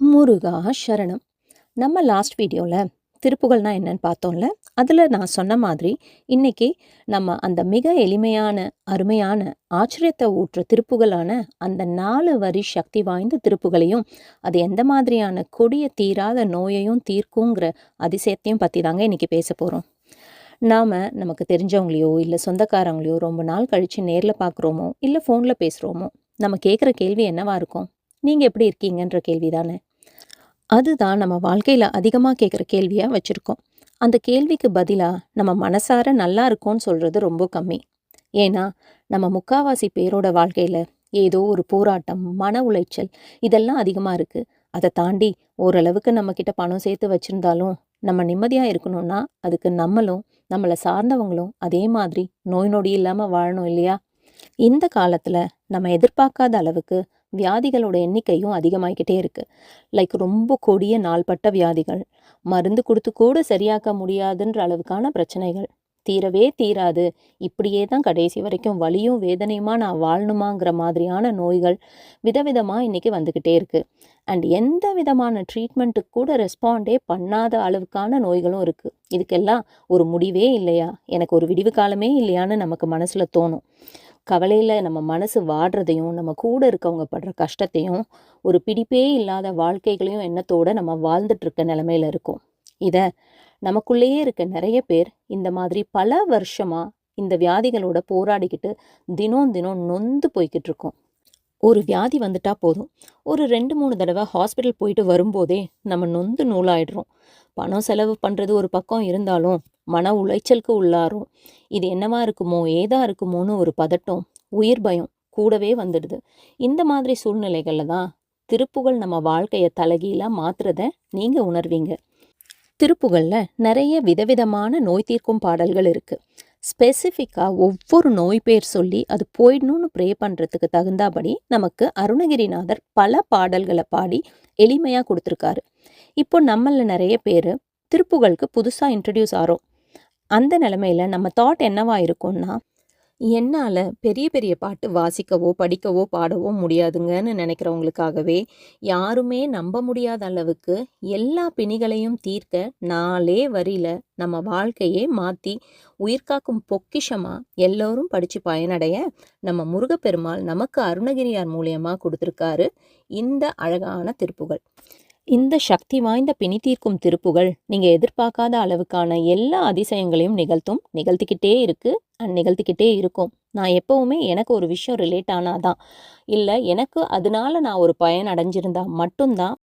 முருகா சரணம். நம்ம லாஸ்ட் வீடியோவில் திருப்புகள்னால் என்னன்னு பார்த்தோம்ல அதில் நான் சொன்ன மாதிரி இன்னைக்கு நம்ம அந்த மிக எளிமையான அருமையான ஆச்சரியத்தை ஊற்ற திருப்புகளான அந்த நாலு வரி சக்தி வாய்ந்த திருப்புகளையும் அது எந்த மாதிரியான கொடிய தீராத நோயையும் தீர்க்குங்கிற அதிசயத்தையும் பற்றி தாங்க இன்னைக்கு பேச போகிறோம் நாம் நமக்கு தெரிஞ்சவங்களையோ இல்லை சொந்தக்காரங்களையோ ரொம்ப நாள் கழித்து நேரில் பார்க்குறோமோ இல்லை ஃபோனில் பேசுகிறோமோ நம்ம கேட்குற கேள்வி என்னவாக இருக்கும்? நீங்கள் எப்படி இருக்கீங்கன்ற கேள்வி தானே அதுதான் நம்ம வாழ்க்கையில் அதிகமாக கேட்குற கேள்வியாக வச்சுருக்கோம். அந்த கேள்விக்கு பதிலாக நம்ம மனசார நல்லா இருக்கோம்னு சொல்கிறது ரொம்ப கம்மி. ஏன்னா நம்ம முக்காவாசி பேரோட வாழ்க்கையில் ஏதோ ஒரு போராட்டம் மன உளைச்சல் இதெல்லாம் அதிகமாக இருக்குது அதை தாண்டி ஓரளவுக்கு நம்மக்கிட்ட பணம் சேர்த்து வச்சுருந்தாலும் நம்ம நிம்மதியாக இருக்கணும்னா அதுக்கு நம்மளும் நம்மளை சார்ந்தவங்களும் அதே மாதிரி நோய் நொடி இல்லாமல் வாழணும் இல்லையா? இந்த காலத்தில் நம்ம எதிர்பார்க்காத அளவுக்கு வியாதிகளோட எண்ணிக்கையும் அதிகமாகிக்கிட்டே இருக்குது லைக் ரொம்ப கொடிய நாள்பட்ட வியாதிகள் மருந்து கொடுத்து கூட சரியாக்க முடியாதுன்ற அளவுக்கான பிரச்சனைகள். தீரவே தீராது. இப்படியே தான் கடைசி வரைக்கும் வலியும் வேதனையுமா நான் வாழணுமாங்கிற மாதிரியான நோய்கள் விதவிதமாக இன்றைக்கி வந்துக்கிட்டே இருக்குது அண்ட் எந்த விதமான ட்ரீட்மெண்ட்டுக்கு கூட ரெஸ்பாண்டே பண்ணாத அளவுக்கான நோய்களும் இருக்குது இதுக்கெல்லாம் ஒரு முடிவே இல்லையா? எனக்கு ஒரு விடிவு காலமே இல்லையான்னு நமக்கு மனசில் தோணும். கவலையில் நம்ம மனசு வாடுறதையும் நம்ம கூட இருக்கவங்க படுற கஷ்டத்தையும் ஒரு பிடிப்பே இல்லாத வாழ்க்கைகளையும் எண்ணத்தோடு நம்ம வாழ்ந்துட்டுருக்க நிலமையில் நிலமையில இதை நமக்குள்ளேயே இருக்க நிறைய பேர் இந்த மாதிரி பல வருஷமாக இந்த வியாதிகளோட போராடிக்கிட்டு தினம் தினம் நொந்து போய்கிட்டு இருக்கோம். ஒரு வியாதி வந்துட்டா போதும். ஒரு ரெண்டு மூணு தடவை ஹாஸ்பிட்டல் போயிட்டு வரும்போதே நம்ம நொந்து நூலாயிடுறோம். பணம் செலவு பண்ணுறது ஒரு பக்கம் இருந்தாலும் மன உளைச்சலுக்கு உள்ளாரும் இது என்னவா இருக்குமோ ஏதா இருக்குமோன்னு ஒரு பதட்டம் உயிர் பயம் கூடவே வந்துடுது. இந்த மாதிரி சூழ்நிலைகளில் தான் திருப்புகள் நம்ம வாழ்க்கையை தலைகீழாக மாத்துறத நீங்கள் உணர்வீங்க. திருப்புகளில் நிறைய விதவிதமான நோய் தீர்க்கும் பாடல்கள் இருக்குது ஸ்பெசிஃபிக்காக ஒவ்வொரு நோய் பேர் சொல்லி அது போயிடணும்னு ப்ரே பண்ணுறதுக்கு தகுந்தாபடி நமக்கு அருணகிரிநாதர் பல பாடல்களை பாடி எளிமையாக கொடுத்துருக்காரு. இப்போ நம்மளில் நிறைய பேர் திருப்புகழுக்கு புதுசாக இன்ட்ரடியூஸ் ஆகிறோம் அந்த நிலமையில் நம்ம தாட் என்னவா இருக்கும்னா என்னால் பெரிய பெரிய பாட்டு வாசிக்கவோ படிக்கவோ பாடவோ முடியாதுங்கன்னு நினைக்கிறவங்களுக்காகவே யாருமே நம்ப முடியாத அளவுக்கு எல்லா பிணிகளையும் தீர்க்க நாலே வரியில் நம்ம வாழ்க்கையே மாற்றி உயிர்காக்கும் பொக்கிஷமாக எல்லோரும் படித்து பயனடைய நம்ம முருகப்பெருமாள் நமக்கு அருணகிரியார் மூலியமாக கொடுத்துருக்காரு. இந்த அழகான திருப்புகள். இந்த சக்தி வாய்ந்த பிணி தீர்க்கும் திருப்புகள் நீங்கள் எதிர்பார்க்காத அளவுக்கான எல்லா அதிசயங்களையும் நிகழ்த்தும். நிகழ்த்திக்கிட்டே இருக்கு அண்ட் நிகழ்த்திக்கிட்டே இருக்கும். நான் எப்போவுமே எனக்கு ஒரு விஷயம் ரிலேட் ஆனாதான். இல்லை எனக்கு அதனால நான் ஒரு பயன் அடைஞ்சிருந்தா மட்டும்தான்